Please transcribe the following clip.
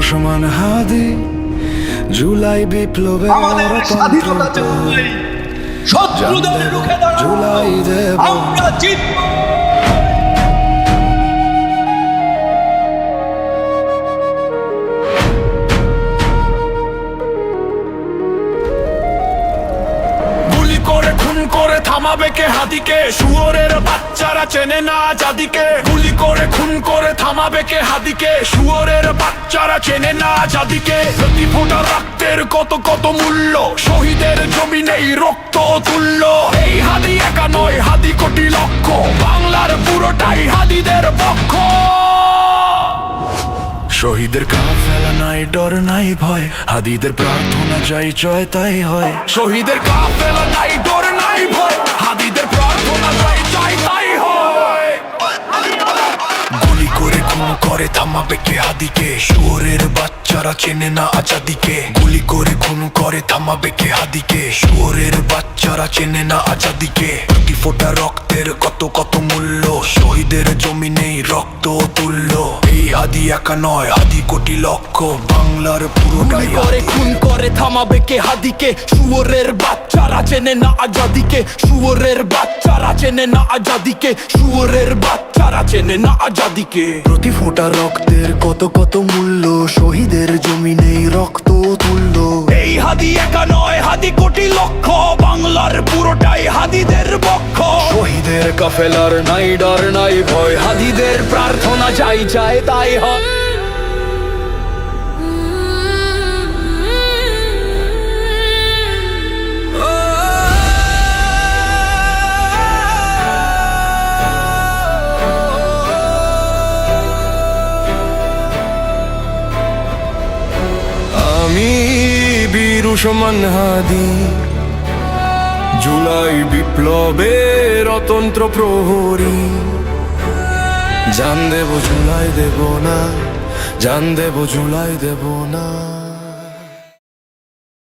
ওসমান হাদি জুলাই বিপ্লবে আমাদের স্বাধীনতা চাই শত্রুদের রুখে জুলাই দেব। আমরা জিতবো। গুলি করে খুন করে থামাবে কে হাদিকে? শুয়োরের বাচ্চারা চেনে না জাদিকে গুলি করে, খুন করে, থামাবে কে হাদিকে শুয়োরের বাচ্চারা চেনে না জাদিকে প্রতি ফোঁটা রক্তের কত কত মূল্য? শহীদের জমি নেই রক্ত তুল্য। এই হাদি একা নয় হাদি কোটি লক্ষ। বাংলার পুরোটাই হাদিদের পক্ষ। শহীদের কাফেলা নাই, ডর নাই ভয়। হাদিদের প্রার্থনা চাই জয়, তাই হয়। শহীদের কাফেলা নাই, ডর করে থামাবে কে হাদিকে। শুয়োরের বাচ্চারা চেনে না আজাদিকে। গুলি করে খুন করে থামাবে কে হাদিকে। শুয়োরের বাচ্চারা চেনে না আজাদিকে। প্রতি ফোঁটা রক্তের কত কত মূল্য। শহীদের জমি নেই রক্ত তুল্য। এই হাদি একা নয় হাদি কোটি লক্ষ। বাংলার পুরোটাই করে খুন করে থামাবে কে হাদিকে। শুয়োরের বাচ্চারা চেনে না আজাদিকে। শুয়োরের বাচ্চারা চেনে না আজাদিকে। শুয়োরের বাচ্চারা চেনে না আজাদিকে। প্রতি ফোঁটা রক্তের কত কত মূল্য শহীদের জমি নেই রক্ত তুল্য। এই হাদি একা নয় হাদি কোটি লক্ষ বাংলার পুরোটাই হাদিদের বক্ষ। শহীদের কাফেলার নাই ডর নাই ভয়। হাদিদের প্রার্থনা চাই চাই তাই হয়। উসমান হাদি। জুলাই বিপ্লবের অতন্ত্র প্রহরী। জান দেব, জুলাই দেব না, জান দেব, জুলাই দেব না।